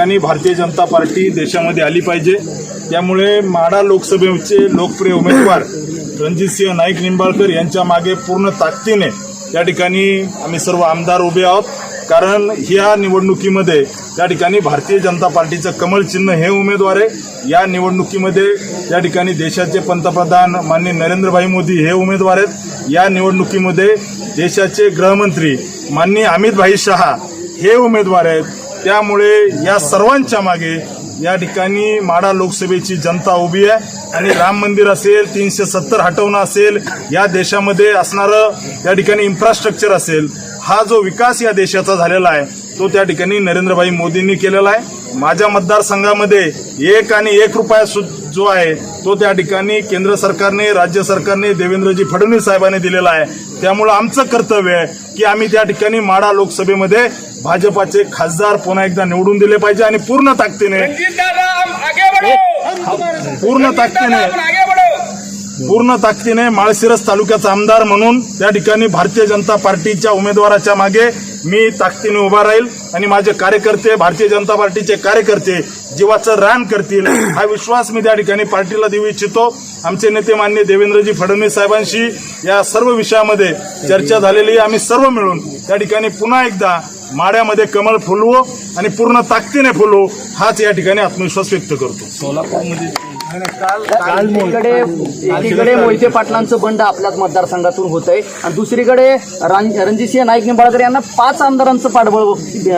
ठिकाणी भारतीय जनता पार्टी देशामध्ये आली पाहिजे. त्यामुळे माडा लोकसभेचे लोकप्रिय उमेदवार रणजितसिंह नाईक निंबाळकर यांच्या मागे पूर्ण ताकदीने त्या ठिकाणी आम्ही सर्व आमदार उभे आहोत. कारण ह्या निवडणुकीमध्ये त्या ठिकाणी भारतीय जनता पार्टीचं कमल चिन्ह हे उमेदवार आहे. या निवडणुकीमध्ये त्या ठिकाणी देशाचे पंतप्रधान माननीय नरेंद्रभाई मोदी हे उमेदवार आहेत. या निवडणुकीमध्ये देशाचे गृहमंत्री माननीय अमितभाई शहा हे उमेदवार आहेत. त्यामुळे या सर्वांच्या मागे या ठिकाणी माढा लोकसभेची जनता उभी आहे आणि राम मंदिर असेल तीनशे सत्तर हटवणं असेल या देशामध्ये असणारं या ठिकाणी इन्फ्रास्ट्रक्चर असेल हा जो विकास या देशाचा झालेला आहे तो त्या ठिकाणी नरेंद्रभाई मोदींनी केलेला आहे. माझ्या मतदारसंघामध्ये एक आणि एक रुपया सुद्धा जो आहे तो त्या ठिकाणी केंद्र सरकारने राज्य सरकारने देवेंद्रजी फडणवीस साहेबांनी दिलेला आहे. त्यामुळं आमचं कर्तव्य आहे की आम्ही त्या ठिकाणी माढा लोकसभेमध्ये भाजपाचे खासदार पुन्हा एकदा निवडून दिले पाहिजे आणि पूर्ण ताकदीने पूर्ण ताकदीने पूर्ण ताकदीने माळशिरस तालुक्याचा आमदार म्हणून त्या ठिकाणी भारतीय जनता पार्टीच्या उमेदवाराच्या मागे मी ताकदीने उभा राहील आणि माझे कार्यकर्ते भारतीय जनता पार्टीचे कार्यकर्ते जीवाचं रान करतील हा विश्वास मी त्या ठिकाणी पार्टीला देऊ इच्छितो. आमचे नेते मान्य देवेंद्रजी फडणवीस साहेबांशी या सर्व विषयामध्ये चर्चा झालेली आम्ही सर्व मिळून त्या ठिकाणी पुन्हा एकदा माड्यामध्ये कमळ फुलवू आणि पूर्ण ताकदीने फुलवू हाच या ठिकाणी आत्मविश्वास व्यक्त करतो. एकीकडे एकीकडे मोहिते पाटलांचं बंड आपल्याच मतदारसंघातून होत आहे आणि दुसरीकडे रणजितसिंह नाईक निंबाळकर यांना पाच आमदारांचं पाठबळ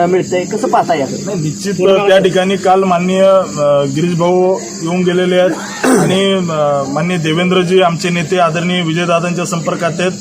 मिळतंय. कसं पाहता याचं? निश्चित त्या ठिकाणी काल माननीय गिरीश भाऊ येऊन गेलेले आहेत. आणि माननीय देवेंद्रजी आमचे नेते आदरणीय विजयदादांच्या संपर्कात आहेत.